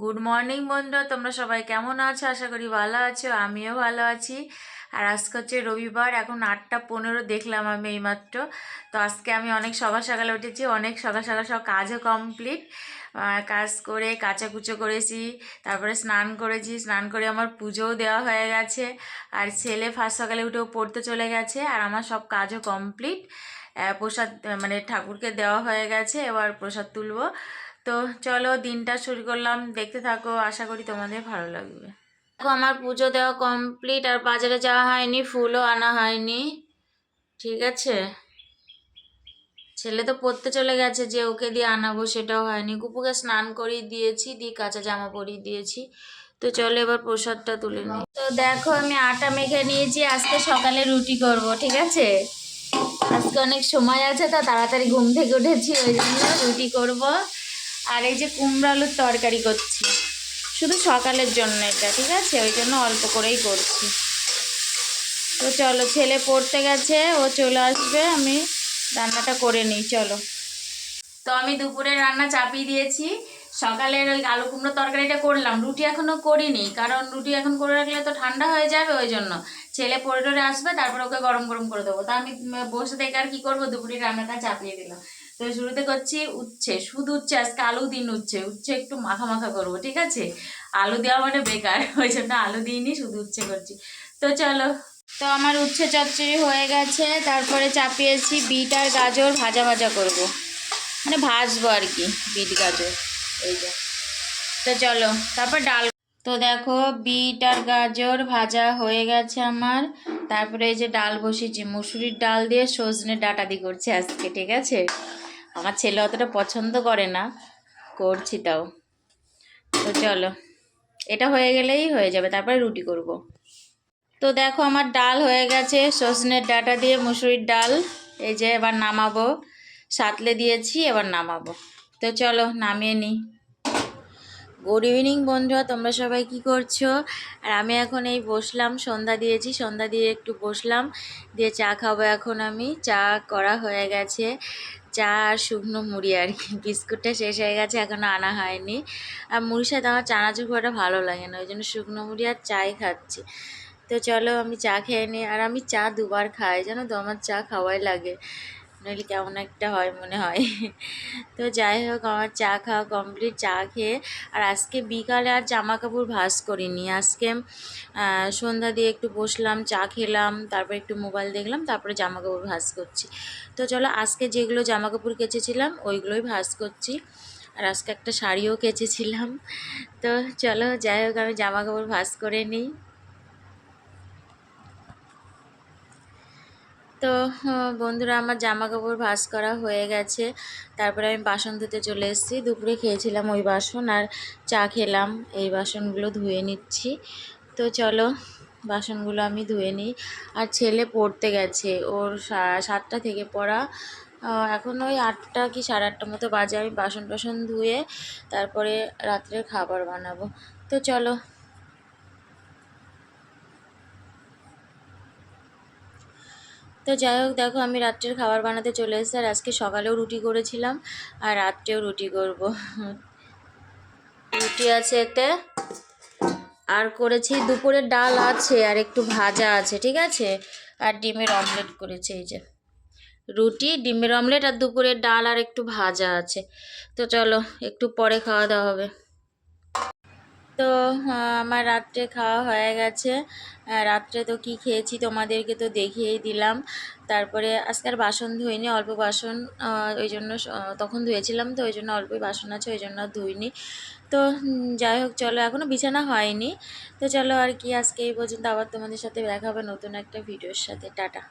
Good morning বন্ধুরা তোমরা সবাই কেমন আছো? আশা করি ভালো আছো, আমিও ভালো আছি। আর আজকে হচ্ছে রবিবার, এখন আটটা পনেরো দেখলাম আমি এইমাত্র। তো আজকে আমি অনেক সকাল সকালে উঠেছি, অনেক সকাল সকাল সব কাজও কমপ্লিট কাজ করে, কাচাকুচো করেছি, তারপরে স্নান করেছি। স্নান করে আমার পুজোও দেওয়া হয়ে গেছে। আর ছেলে ফার্স্ট সকালে উঠেও পড়তে চলে গেছে, আর আমার সব কাজও কমপ্লিট প্রসাদ মানে ঠাকুরকে দেওয়া হয়ে গেছে, এবার প্রসাদ তুলবো। তো চলো দিনটা শুরু করলাম। দেখতে থাকো, আশা করি তোমাদের ভালো লাগবে। দেখো, আমার পুজো দেওয়া কমপ্লিট আর বাজারে যাওয়া হয়নি, ফুলও আনা হয়নি। ঠিক আছে? ছেলে তো পড়তে চলে গেছে, যে ওকে দিয়ে আনাবো সেটাও হয়নি। কুপুকে স্নান করিয়ে দিয়েছি, দিয়ে কাঁচা জামা পরিয়ে দিয়েছি। তো চলো এবার প্রসাদটা তুলে নিই। তো দেখো, আমি আটা মেখে নিয়েছি, আজকে সকালে রুটি করব, ঠিক আছে? আজকে অনেক সময় আছে, তো তাড়াতাড়ি ঘুম থেকে উঠেছি, ওই জন্য রুটি করব। আর এই যে কুমড়ো আলুর তরকারি করছি। শুধু সকালের জন্য এটা, ঠিক আছে? ওই জন্য অল্প করেই করছি। তো চলো, ছেলে পড়তে গেছে, ও চলে আসবে, আমি রান্নাটা করে নিই, চলো। তো আমি দুপুরে রান্না চাপিয়ে দিয়েছি। সকালের ওই আলু কুমড়ো তরকারিটা করলাম, রুটি এখনও করিনি, কারণ রুটি এখন করে রাখলে তো ঠান্ডা হয়ে যাবে ওই জন্য। ছেলে পড়ে টরে আসবে, তারপর ওকে গরম গরম করে দেবো। তা আমি বসে থেকে আর কী করব? দুপুরে রান্নাটা চাপিয়ে দিলাম। তো শুরুতে করছি উচ্ছে, শুধু উচ্ছে, আজকে আলু দিন উচ্ছে। উচ্ছে একটু মাখা মাখা করব, ঠিক আছে? আলু দেওয়া মানে বেকার, ওই জন্য আলু দিইনি, শুধু উচ্ছে করছি। তো চলো। তো আমার উচ্ছে চচ্চড়ি হয়ে গেছে, তারপরে চাপিয়েছি বিট আর গাজর ভাজা ভাজা করব। মানে ভাজবো আর কি, বিট, গাজর, এই যে। তো চলো, তারপর ডাল তো দেখো বিট আর গাজর ভাজা হয়ে গেছে আমার। তারপরে এই যে ডাল বসিয়েছি, মুসুরির ডাল দিয়ে সজনে ডাটা দিয়ে করছি আজকে, ঠিক আছে? আমার ছেলে অতটা পছন্দ করে না, করছি তাও। তো চলো, এটা হয়ে গেলেই হয়ে যাবে, তারপরে রুটি করব। তো দেখো আমার ডাল হয়ে গেছে সজনের ডাটা দিয়ে মুসুরির ডাল, এই যে এবার নামাবো। সাতলে দিয়েছি, এবার নামাবো। তো চলো, নামিয়ে নিই। গুড ইভিনিং বন্ধুরা, তোমরা সবাই কি করছ? আর আমি এখন এই বসলাম, সন্ধ্যা দিয়েছি, সন্ধ্যা দিয়ে একটু বসলাম, দিয়ে চা খাব এখন আমি। চা করা হয়ে গেছে। চা আর শুকনো মুড়ি আর কি, বিস্কুটটা শেষ হয়ে গেছে এখনও আনা হয়নি। আর মুড়ির সাথে আমার চানাচুর খুব ভালো লাগে না, ওই জন্য শুকনো মুড়ি আর চাই খাচ্ছি। তো চলো আমি চা খেয়ে নিই, আর আমি চা দুবার খাই, জানো তো? আমার চা খাওয়াই লাগে। নইলে কেমন একটা হয় মনে হয়। তো যাই হোক, আমার চা খাওয়া কমপ্লিট চা খেয়ে। আর আজকে বিকালে আর জামা কাপড় ভাস করিনি। আজকে সন্ধ্যা দিয়ে একটু বসলাম, চা খেলাম, তারপর একটু মোবাইল দেখলাম, তারপরে জামা কাপড় ভাস করছি। তো চলো, আজকে যেগুলো জামা কাপড় কেচেছিলাম, ওইগুলোই ভাস করছি। আর আজকে একটা শাড়িও কেচেছিলাম। তো চলো, যাই হোক, আমি জামা কাপড় ভাস করে নিই। তো বন্ধুরা আমার জামা কাপড় ভাস করা হয়ে গেছে। তারপরে আমি বাসন ধুতে চলে এসেছি। দুপুরে খেয়েছিলাম ওই বাসন আর চা খেলাম। এই বাসনগুলো ধুয়ে নিচ্ছি। তো চলো, বাসনগুলো আমি ধুয়ে নিই। আর ছেলে পড়তে গেছে। ওর সাতটা থেকে পড়া। এখন ওই আটটা কি সাড়ে আটটা মতো বাজে। আমি বাসন টাসন ধুয়ে তারপরে রাত্রের খাবার বানাবো। তো চলো তো যাই হোক, দেখো আমি রাত্রের খাবার বানাতে চলে এসেছি আর আজকে সকালেও রুটি করেছিলাম আর রাত্রেও রুটি করব। রুটি আছে এতে, আর করেছি দুপুরের ডাল আছে আর একটু ভাজা আছে, ঠিক আছে? আর ডিমের অমলেট করেছি, এই যে। রুটি, ডিমের অমলেট আর দুপুরের ডাল আর একটু ভাজা আছে। তো চলো, একটু পরে খাওয়া দাওয়া হবে। তো আমার রাত্রে খাওয়া হয়ে গেছে। রাত্রে তো কি খেয়েছি তোমাদেরকে তো দেখিয়েই দিলাম। তারপরে আজকের বাসন ধুইনি, অল্প বাসন ওই জন্য তখন ধুয়েছিলাম তো, ওই জন্য অল্পই বাসন আছে, ওই জন্য ধুইনি। তো যাই হোক, চলো এখনও বিছানা হয়নি। তো চলো আর কি, আজকে এই পর্যন্ত আবার তোমাদের সাথে দেখা হবে নতুন একটা ভিডিওর সাথে। টাটা।